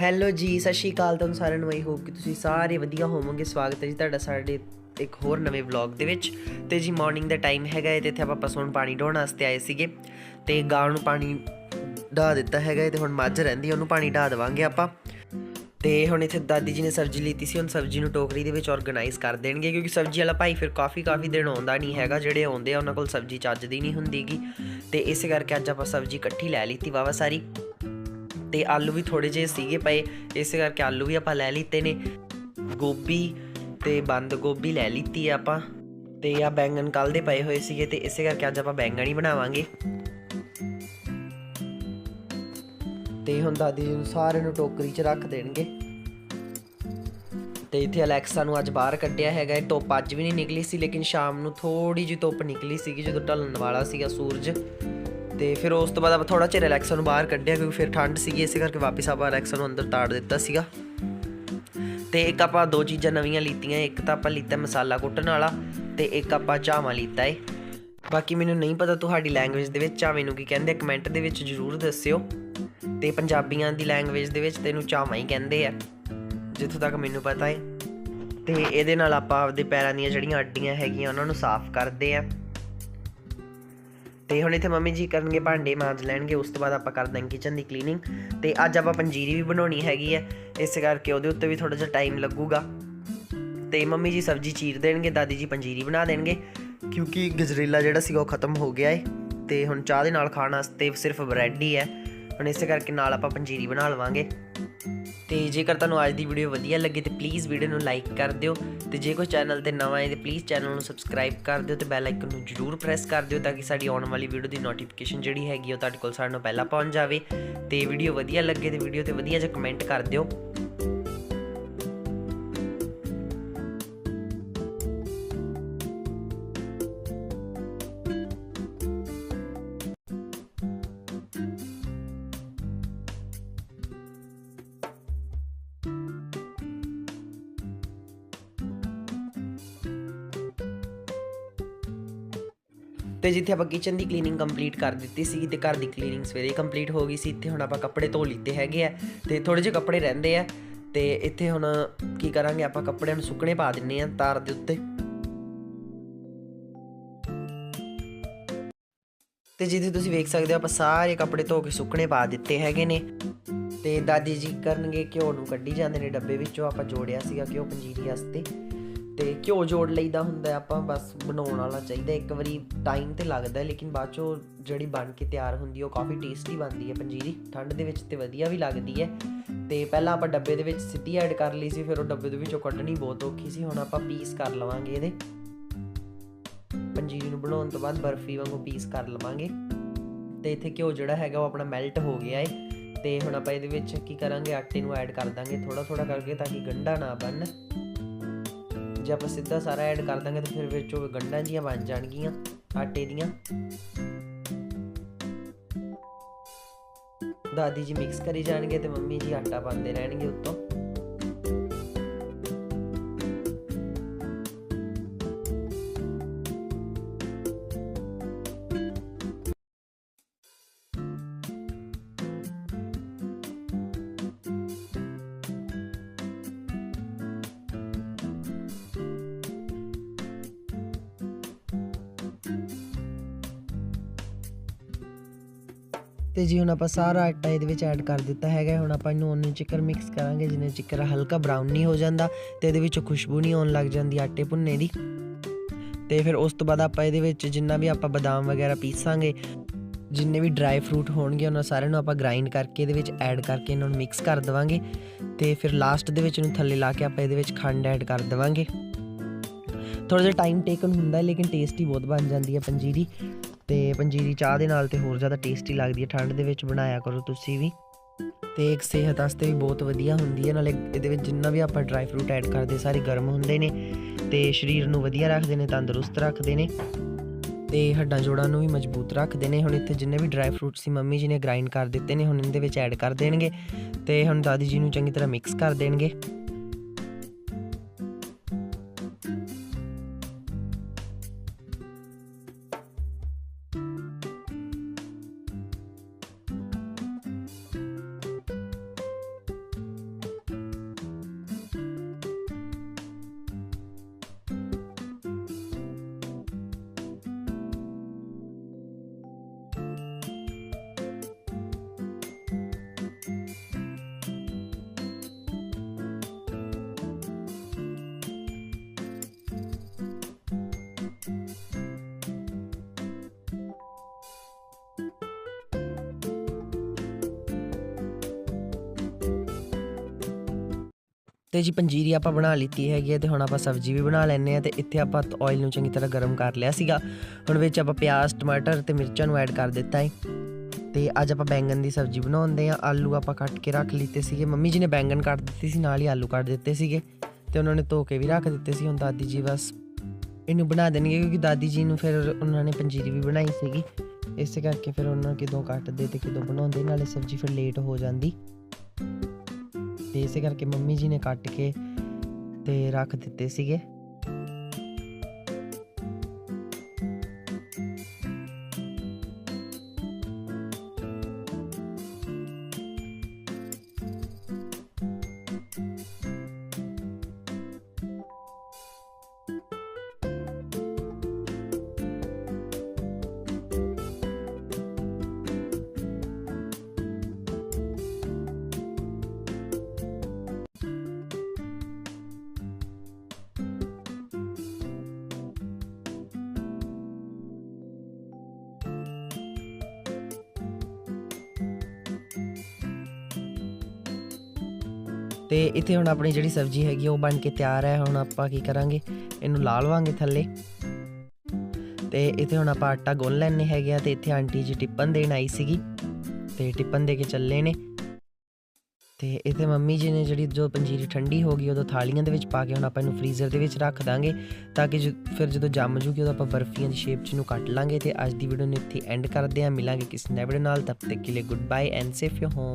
Hello ਜੀ, ਸਤਿ ਸ਼੍ਰੀ ਅਕਾਲ ਤੁਹਾਨੂੰ ਸਾਰਿਆਂ ਨੂੰ। ਆਈ ਹੋਪ ਕਿ ਤੁਸੀਂ ਸਾਰੇ ਵਧੀਆ ਹੋਵੋਗੇ। ਸਵਾਗਤ ਹੈ ਜੀ ਤੁਹਾਡਾ ਸਾਡੇ ਇੱਕ ਹੋਰ ਨਵੇਂ ਵਲੌਗ ਦੇ ਵਿੱਚ। ਤੇ ਜੀ ਮਾਰਨਿੰਗ ਦਾ ਟਾਈਮ ਹੈਗਾ ਹੈ ਤੇ ਇੱਥੇ ਆਪਾਂ ਪਸ਼ੂਆਂ ਨੂੰ ਪਾਣੀ ਢੋਣ ਵਾਸਤੇ ਆਏ ਸੀਗੇ। ਤੇ ਗਾਂ ਨੂੰ ਪਾਣੀ ਢਾ ਦਿੱਤਾ ਹੈਗਾ ਹੈ ਤੇ ਹੁਣ ਮੱਝ ਰਹਿੰਦੀ ਉਹਨੂੰ ਪਾਣੀ ਢਾ ਦੇਵਾਂਗੇ ਆਪਾਂ। ਤੇ ਹੁਣ ਇੱਥੇ ਦਾਦੀ ਜੀ ਨੇ ਸਬਜ਼ੀ ਲਈਤੀ ਸੀ, ਹੁਣ ਸਬਜ਼ੀ ਨੂੰ ਟੋਕਰੀ ਦੇ ਵਿੱਚ ਆਰਗੇਨਾਈਜ਼ ਕਰ ਦੇਣਗੇ। ਕਿਉਂਕਿ ਸਬਜ਼ੀ ਵਾਲਾ ਭਾਈ ਫਿਰ ਕਾਫੀ ਕਾਫੀ ਦਿਨ ਆਉਂਦਾ ਨਹੀਂ ਹੈਗਾ, ਜਿਹੜੇ ਆਉਂਦੇ ਆ, ਉਹਨਾਂ ਕੋਲ ਸਬਜ਼ੀ ਚੱਜਦੀ ਨਹੀਂ ਹੁੰਦੀਗੀ। ਤੇ ਇਸੇ ਕਰਕੇ ਅੱਜ ਆਪਾਂ ਸਬਜ਼ੀ ਇਕੱਠੀ ਲੈ ਲਈਤੀ ਵਾਵਾ ਸਾਰੀ। ਤੇ ਆਲੂ ਵੀ ਥੋੜੇ ਜਿਹੇ ਸੀਗੇ ਪਏ, ਇਸੇ ਕਰਕੇ ਆਲੂ ਵੀ ਆਪਾਂ ਲੈ ਲਿੱਤੇ ਨੇ। ਗੋਭੀ ਤੇ ਬੰਦ ਗੋਭੀ ਲੈ ਲਿੱਤੀ ਆਪਾਂ ਤੇ ਆ ਬੈਂਗਣ ਕੱਲ ਦੇ ਪਏ ਹੋਏ ਸੀਗੇ ਤੇ ਇਸੇ ਕਰਕੇ ਅੱਜ ਆਪਾਂ ਬੈਂਗਣ ਹੀ ਬਣਾਵਾਂਗੇ। ਤੇ ਹੁਣ ਦਾਦੀ ਨੂੰ ਸਾਰੇ ਨੂੰ ਟੋਕਰੀ 'ਚ ਰੱਖ ਦੇਣਗੇ। ਤੇ ਇੱਥੇ ਅਲੈਕਸਾ ਨੂੰ ਅੱਜ ਬਾਹਰ ਕੱਢਿਆ ਹੈਗਾ ਇਹ ਧੁੱਪ ਅੱਜ ਵੀ ਨਹੀਂ ਨਿਕਲੀ ਸੀ, ਲੇਕਿਨ ਸ਼ਾਮ ਨੂੰ ਥੋੜੀ ਜਿਹੀ ਧੁੱਪ ਨਿਕਲੀ ਸੀਗੀ ਜਦੋਂ ਢਲਣ ਵਾਲਾ ਸੀਗਾ ਸੂਰਜ। ਤੇ ਫਿਰ ਉਸ ਤੋਂ ਬਾਅਦ ਆਪਾਂ ਥੋੜਾ ਚਿਰ ਅਲੈਕਸਾ ਨੂੰ ਬਾਹਰ ਕੱਢਿਆ ਕਿਉਂਕਿ ਫਿਰ ਠੰਡ ਸੀਗੀ, ਇਸੇ ਕਰਕੇ ਵਾਪਸ ਆਪਾਂ ਅਲੈਕਸਾ ਨੂੰ ਅੰਦਰ ਤਾੜ ਦਿੱਤਾ ਸੀਗਾ। ਤੇ ਇੱਕ ਆਪਾਂ ਦੋ ਚੀਜ਼ਾਂ ਨਵੀਆਂ ਲੀਤੀਆਂ, ਇੱਕ ਤਾਂ ਆਪਾਂ ਲੀਤਾ ਮਸਾਲਾ ਕੁੱਟਣ ਵਾਲਾ ਤੇ ਇੱਕ ਆਪਾਂ ਚਾਵਾ ਲੀਤਾ ਏ। ਬਾਕੀ ਮੈਨੂੰ ਨਹੀਂ ਪਤਾ ਤੁਹਾਡੀ ਲੈਂਗੁਏਜ ਦੇ ਵਿੱਚ ਚਾਵੇਂ ਨੂੰ ਕੀ ਕਹਿੰਦੇ ਕਮੈਂਟ ਦੇ ਵਿੱਚ ਜਰੂਰ ਦੱਸਿਓ। ਤੇ ਪੰਜਾਬੀਆਂ ਦੀ ਲੈਂਗੁਏਜ ਦੇ ਵਿੱਚ ਤੈਨੂੰ ਚਾਵਾ ਹੀ ਕਹਿੰਦੇ ਆ, ਜਿੱਥੋਂ ਤੱਕ ਮੈਨੂੰ ਪਤਾ ਏ। ਤੇ ਇਹਦੇ ਨਾਲ ਆਪਾਂ ਆਪਦੇ ਪੈਰਾਂ ਦੀਆਂ ਜਿਹੜੀਆਂ ਅੱਡੀਆਂ ਹੈਗੀਆਂ, ਉਹਨਾਂ ਨੂੰ ਸਾਫ਼ ਕਰਦੇ ਆ। ਤੇ ਹੁਣ ਇੱਥੇ ਮੰਮੀ ਜੀ ਕਰਨਗੇ ਭਾਂਡੇ ਮਾਂਜ ਲੈਣਗੇ, ਉਸ ਤੋਂ ਬਾਅਦ ਆਪਾਂ ਕਰ ਦਾਂਗੇ ਕਿਚਨ ਦੀ ਕਲੀਨਿੰਗ ਤੇ ਅੱਜ ਆਪਾਂ ਪੰਜੀਰੀ ਵੀ ਬਣਾਉਣੀ ਹੈਗੀ ਹੈ, ਇਸ ਕਰਕੇ ਉਹਦੇ ਉੱਤੇ ਵੀ ਥੋੜਾ ਜਿਹਾ ਟਾਈਮ ਲੱਗੂਗਾ। ਤੇ ਮੰਮੀ ਜੀ ਸਬਜ਼ੀ ਚੀਰ ਦੇਣਗੇ, ਦਾਦੀ ਜੀ ਪੰਜੀਰੀ ਬਣਾ ਦੇਣਗੇ, ਕਿਉਂਕਿ ਗਜਰੇਲਾ ਜਿਹੜਾ ਸੀਗਾ ਉਹ ਖਤਮ ਹੋ ਗਿਆ ਏ, ਤੇ ਹੁਣ ਚਾਹ ਦੇ ਨਾਲ ਖਾਣ ਵਾਸਤੇ ਸਿਰਫ ਬ੍ਰੈਡ ਹੀ ਹੈ, ਹੁਣ ਇਸੇ ਕਰਕੇ ਨਾਲ ਆਪਾਂ ਪੰਜੀਰੀ ਬਣਾ ਲਵਾਂਗੇ। ਤੇ ਜੇਕਰ ਤੁਹਾਨੂੰ ਅੱਜ ਦੀ ਵੀਡੀਓ ਵਧੀਆ ਲੱਗੇ ਤੇ ਪਲੀਜ਼ ਵੀਡੀਓ ਨੂੰ ਲਾਈਕ ਕਰ ਦਿਓ ਤੇ ਜੇ ਕੋਈ ਚੈਨਲ ਤੇ ਨਵਾਂ ਹੈ ਤੇ ਪਲੀਜ਼ ਚੈਨਲ ਨੂੰ ਸਬਸਕ੍ਰਾਈਬ ਕਰ ਦਿਓ ਤੇ ਬੈਲ ਆਈਕਨ ਨੂੰ ਜਰੂਰ ਪ੍ਰੈਸ ਕਰ ਦਿਓ ਤਾਂ ਕਿ ਸਾਡੀ ਆਉਣ ਵਾਲੀ ਵੀਡੀਓ ਦੀ ਨੋਟੀਫਿਕੇਸ਼ਨ ਜਿਹੜੀ ਹੈਗੀ ਉਹ ਤੁਹਾਡੇ ਕੋਲ ਸਾਰਿਆਂ ਨੂੰ ਪਹਿਲਾਂ ਪਹੁੰਚ ਜਾਵੇ ਤੇ ਵੀਡੀਓ ਵਧੀਆ ਲੱਗੇ ਤੇ ਵੀਡੀਓ ਤੇ ਵਧੀਆ ਜਿਹਾ ਕਮੈਂਟ ਕਰ ਦਿਓ। ਤੇ ਜਿੱਥੇ ਆਪਾਂ ਕਿਚਨ ਦੀ ਕਲੀਨਿੰਗ ਕੰਪਲੀਟ ਕਰ ਦਿੱਤੀ ਸੀ ਤੇ ਘਰ ਦੀ ਕਲੀਨਿੰਗ ਸਵੇਰੇ ਕੰਪਲੀਟ ਹੋ ਗਈ ਸੀ, ਇੱਥੇ ਹੁਣ ਆਪਾਂ ਕੱਪੜੇ ਧੋ ਲਿੱਤੇ ਹੈਗੇ ਆ ਤੇ ਥੋੜੇ ਜਿਹੇ ਕੱਪੜੇ ਰਹਿੰਦੇ ਆ ਤੇ ਇੱਥੇ ਹੁਣ ਕੀ ਕਰਾਂਗੇ, ਆਪਾਂ ਕੱਪੜਿਆਂ ਨੂੰ ਸੁੱਕਣੇ ਪਾ ਦਿੰਨੇ ਆ ਤਾਰ ਦੇ ਉੱਤੇ। ਤੇ ਜਿੱਥੇ ਤੁਸੀਂ ਵੇਖ ਸਕਦੇ ਹੋ, ਆਪਾਂ ਸਾਰੇ ਕੱਪੜੇ ਧੋ ਕੇ ਸੁੱਕਣੇ ਪਾ ਦਿੱਤੇ ਹੈਗੇ ਨੇ ਤੇ ਦਾਦੀ ਜੀ ਕਰਨਗੇ ਘਿਓ ਨੂੰ ਕੱਢੀ ਜਾਂਦੇ ਨੇ ਡੱਬੇ ਵਿੱਚੋਂ, ਆਪਾਂ ਜੋੜਿਆ ਸੀਗਾ ਘਿਓ ਪੰਜੀਰੀ ਵਾਸਤੇ। ਤੇ ਘਿਓ ਜੋੜ ਲਈਦਾ ਹੁੰਦਾ ਆਪਾਂ ਬਸ ਬਣਾਉਣ ਵਾਲਾ ਚਾਹੀਦਾ ਇੱਕ ਵਾਰੀ ਟਾਈਮ ਤੇ ਲੱਗਦਾ ਲੇਕਿਨ ਬਾਅਦ ਚੋਂ ਜਿਹੜੀ ਬਣ ਕੇ ਤਿਆਰ ਹੁੰਦੀ ਉਹ ਕਾਫੀ ਟੇਸਟੀ ਬਣਦੀ ਹੈ ਪੰਜੀਰੀ। ਠੰਡ ਦੇ ਵਿੱਚ ਤੇ ਵਧੀਆ ਵੀ ਲੱਗਦੀ ਹੈ। ਤੇ ਪਹਿਲਾਂ ਆਪਾਂ ਡੱਬੇ ਦੇ ਵਿੱਚ ਸਿੱਧੀ ਐਡ ਕਰ ਲਈ ਸੀ, ਫਿਰ ਉਹ ਡੱਬੇ ਦੇ ਵਿੱਚੋਂ ਕੱਢਣੀ ਬਹੁਤ ਔਖੀ ਸੀ, ਹੁਣ ਆਪਾਂ ਪੀਸ ਕਰ ਲਵਾਂਗੇ ਇਹਦੇ। ਪੰਜੀਰੀ ਨੂੰ ਬਣਾਉਣ ਤੋਂ ਬਾਅਦ ਬਰਫੀ ਵਾਂਗੂ ਪੀਸ ਕਰ ਲਵਾਂਗੇ। ਤੇ ਇੱਥੇ ਘਿਓ ਜਿਹੜਾ ਹੈਗਾ, ਉਹ ਆਪਣਾ ਮੈਲਟ ਹੋ ਗਿਆ ਏ ਤੇ ਹੁਣ ਆਪਾਂ ਇਹਦੇ ਵਿੱਚ ਕੀ ਕਰਾਂਗੇ, ਆਟੇ ਨੂੰ ਐਡ ਕਰ ਦਾਂਗੇ ਥੋੜਾ ਥੋੜਾ ਕਰਕੇ, ਤਾਂ ਕਿ ਗੰਢਾ ਨਾ ਬਣ। ਜੇ ਆਪਾਂ ਸਿੱਧਾ ਸਾਰਾ ਐਡ ਕਰ ਦਾਂਗੇ ਤਾਂ ਫਿਰ ਵਿੱਚੋਂ ਗੰਢਾਂ ਜੀਆਂ ਬਣ ਜਾਣਗੀਆਂ, ਆਟੇ ਦੀਆਂ। ਦਾਦੀ ਜੀ ਮਿਕਸ ਕਰੀ ਜਾਣਗੇ ਤੇ ਮੰਮੀ ਜੀ ਆਟਾ ਪਾਉਂਦੇ ਰਹਿਣਗੇ ਉੱਤੋਂ। ਤੇ ਜੀ ਹੁਣ ਆਪਾਂ ਸਾਰਾ ਆਟਾ ਇਹਦੇ ਵਿੱਚ ਐਡ ਕਰ ਦਿੱਤਾ ਹੈਗਾ ਹੁਣ ਆਪਾਂ ਇਹਨੂੰ ਉਹਨੂੰ ਚਿਕਰ ਮਿਕਸ ਕਰਾਂਗੇ ਜਿੰਨੇ ਚਿਕਰ ਹਲਕਾ ਬਰਾਊਨ ਨਹੀਂ ਹੋ ਜਾਂਦਾ ਤੇ ਇਹਦੇ ਵਿੱਚ ਖੁਸ਼ਬੂ ਨਹੀਂ ਆਉਣ ਲੱਗ ਜਾਂਦੀ ਆਟੇ ਭੁੰਨੇ ਦੀ। ਤੇ ਫਿਰ ਉਸ ਤੋਂ ਬਾਅਦ ਆਪਾਂ ਇਹਦੇ ਵਿੱਚ ਜਿੰਨਾ ਵੀ ਆਪਾਂ ਬਦਾਮ ਵਗੈਰਾ ਪੀਸਾਂਗੇ, ਜਿੰਨੇ ਵੀ ਡਰਾਈ ਫਰੂਟ ਹੋਣਗੇ, ਉਹਨਾਂ ਸਾਰਿਆਂ ਨੂੰ ਆਪਾਂ ਗ੍ਰਾਈਂਡ ਕਰਕੇ ਇਹਦੇ ਵਿੱਚ ਐਡ ਕਰਕੇ ਇਹਨਾਂ ਨੂੰ ਮਿਕਸ ਕਰ ਦੇਵਾਂਗੇ। ਤੇ ਫਿਰ ਲਾਸਟ ਦੇ ਵਿੱਚ ਇਹਨੂੰ ਥੱਲੇ ਲਾ ਕੇ ਆਪਾਂ ਇਹਦੇ ਵਿੱਚ ਖੰਡ ਐਡ ਕਰ ਦੇਵਾਂਗੇ। ਥੋੜਾ ਜਿਹਾ ਟਾਈਮ ਟੇਕਨ ਹੁੰਦਾ ਹੈ, ਲੇਕਿਨ ਟੇਸਟੀ ਬਹੁਤ ਬਣ ਜਾਂਦੀ ਹੈ ਪੰਜੀਰੀ। ਤੇ ਪੰਜੀਰੀ ਚਾਹ ਦੇ ਨਾਲ ਤੇ ਹੋਰ ਜ਼ਿਆਦਾ ਟੇਸਟੀ ਲੱਗਦੀ ਹੈ। ਠੰਡ ਦੇ ਵਿੱਚ ਬਣਾਇਆ ਕਰੋ ਤੁਸੀਂ ਵੀ। ਤੇ ਇੱਕ ਸਿਹਤ ਵਾਸਤੇ ਵੀ ਬਹੁਤ ਵਧੀਆ ਹੁੰਦੀ ਹੈ। ਨਾਲੇ ਇਹਦੇ ਵਿੱਚ ਜਿੰਨਾ ਵੀ ਆਪਾਂ ਡਰਾਈ ਫਰੂਟ ਐਡ ਕਰਦੇ, ਸਾਰੇ ਗਰਮ ਹੁੰਦੇ ਨੇ ਤੇ ਸਰੀਰ ਨੂੰ ਵਧੀਆ ਰੱਖਦੇ ਨੇ, ਤੰਦਰੁਸਤ ਰੱਖਦੇ ਨੇ ਤੇ ਹੱਡਾਂ ਜੋੜਾਂ ਨੂੰ ਵੀ ਮਜ਼ਬੂਤ ਰੱਖਦੇ ਨੇ। ਹੁਣ ਇੱਥੇ ਜਿੰਨੇ ਵੀ ਡਰਾਈ ਫਰੂਟ ਸੀ, ਮੰਮੀ ਜੀ ਨੇ ਗ੍ਰਾਈਂਡ ਕਰ ਦਿੱਤੇ ਨੇ, ਹੁਣ ਇਹਦੇ ਵਿੱਚ ਐਡ ਕਰ ਦੇਣਗੇ ਤੇ ਹੁਣ ਦਾਦੀ ਜੀ ਨੂੰ ਚੰਗੀ ਤਰ੍ਹਾਂ ਮਿਕਸ ਕਰ ਦੇਣਗੇ। ਤੇ ਜੀ ਪੰਜੀਰੀ ਆਪਾਂ ਬਣਾ ਲਈਤੀ ਹੈਗੀ ਹੈ ਤੇ ਹੁਣ ਆਪਾਂ ਸਬਜ਼ੀ ਵੀ ਬਣਾ ਲੈਣੇ ਆ ਤੇ ਇੱਥੇ ਆਪਾਂ ਆਇਲ ਨੂੰ ਚੰਗੀ ਤਰ੍ਹਾਂ ਗਰਮ ਕਰ ਲਿਆ ਸੀਗਾ। ਹੁਣ ਵਿੱਚ ਆਪਾਂ ਪਿਆਜ਼, ਟਮਾਟਰ ਤੇ ਮਿਰਚਾਂ ਨੂੰ ਐਡ ਕਰ ਦਿੱਤਾ ਹੈ। ਤੇ ਅੱਜ ਆਪਾਂ ਬੈਂਗਣ ਦੀ ਸਬਜ਼ੀ ਬਣਾਉਂਦੇ ਆ ਆਲੂ ਆਪਾਂ ਕੱਟ ਕੇ ਰੱਖ ਲਈਤੇ ਸੀਗੇ। ਮੰਮੀ ਜੀ ਨੇ ਬੈਂਗਣ ਕੱਟ ਦਿੱਤੇ ਸੀ, ਨਾਲ ਹੀ ਆਲੂ ਕੱਟ ਦਿੱਤੇ ਸੀਗੇ। ਤੇ ਉਹਨਾਂ ਨੇ ਧੋ ਕੇ ਵੀ ਰੱਖ ਦਿੱਤੇ ਸੀ। ਹੁਣ ਦਾਦੀ ਜੀ ਬਸ ਇਹਨੂੰ ਬਣਾ ਦੇਣਗੇ ਕਿਉਂਕਿ ਦਾਦੀ ਜੀ ਨੂੰ ਫਿਰ ਉਹਨਾਂ ਨੇ ਪੰਜੀਰੀ ਵੀ ਬਣਾਈ ਸੀਗੀ। ਇਸੇ ਕਰਕੇ ਫਿਰ ਉਹਨਾਂ ਕਿਦੋਂ ਕੱਟਦੇ ਤੇ ਕਿਦੋਂ ਬਣਾਉਂਦੇ, ਨਾਲੇ ਸਬਜ਼ੀ ਫਿਰ ਲੇਟ ਹੋ ਜਾਂਦੀ। ਤੇ ਇਸੇ ਕਰਕੇ ਮੰਮੀ ਜੀ ਨੇ ਕੱਟ ਕੇ ਤੇ ਰੱਖ ਦਿੱਤੇ ਸੀਗੇ। ਤੇ ਇੱਥੇ ਹੁਣ ਆਪਣੀ ਜਿਹੜੀ ਸਬਜ਼ੀ ਹੈਗੀ ਆ, ਉਹ ਬਣ ਕੇ ਤਿਆਰ ਹੈ। ਹੁਣ ਆਪਾਂ ਕੀ ਕਰਾਂਗੇ? ਇਹਨੂੰ ਲਾ ਲਵਾਂਗੇ ਥੱਲੇ। ਤੇ ਇੱਥੇ ਹੁਣ ਆਪਾਂ ਆਟਾ ਗੁੰਨ ਲੈਣੇ ਹੈਗੇ ਆ ਤੇ ਇੱਥੇ ਆਂਟੀ ਜੀ ਟਿੱਪਣ ਦੇਣ ਆਈ ਸੀਗੀ। ਤੇ ਟਿੱਪਣ ਦੇ ਕੇ ਚੱਲੇ ਨੇ। ਤੇ ਇੱਥੇ ਮੰਮੀ ਜੀ ਨੇ ਜਿਹੜੀ ਜੋ ਪੰਜੀਰੀ ਠੰਡੀ ਹੋ ਗਈ ਉਦੋਂ ਥਾਲੀਆਂ ਦੇ ਵਿੱਚ ਪਾ ਕੇ ਹੁਣ ਆਪਾਂ ਇਹਨੂੰ ਫ੍ਰੀਜ਼ਰ ਦੇ ਵਿੱਚ ਰੱਖ ਦਾਂਗੇ। ਤਾਂ ਕਿ ਜੋ- ਫਿਰ ਜਦੋਂ ਜੰਮ ਜੂਗੀ ਉਦੋਂ ਆਪਾਂ ਬਰਫੀਆਂ ਦੀ ਸ਼ੇਪ 'ਚ ਨੂੰ ਕੱਟ ਲਾਂਗੇ ਤੇ ਅੱਜ ਦੀ ਵੀਡੀਓ ਨੂੰ ਇੱਥੇ ਐਂਡ ਕਰਦੇ ਹਾਂ। ਮਿਲਾਂਗੇ ਕਿਸੇ ਨਵੇਂ ਵੀਡੀਓ ਨਾਲ। ਤਬ ਤੱਕ ਕੇ ਲਈ good bye and safe you home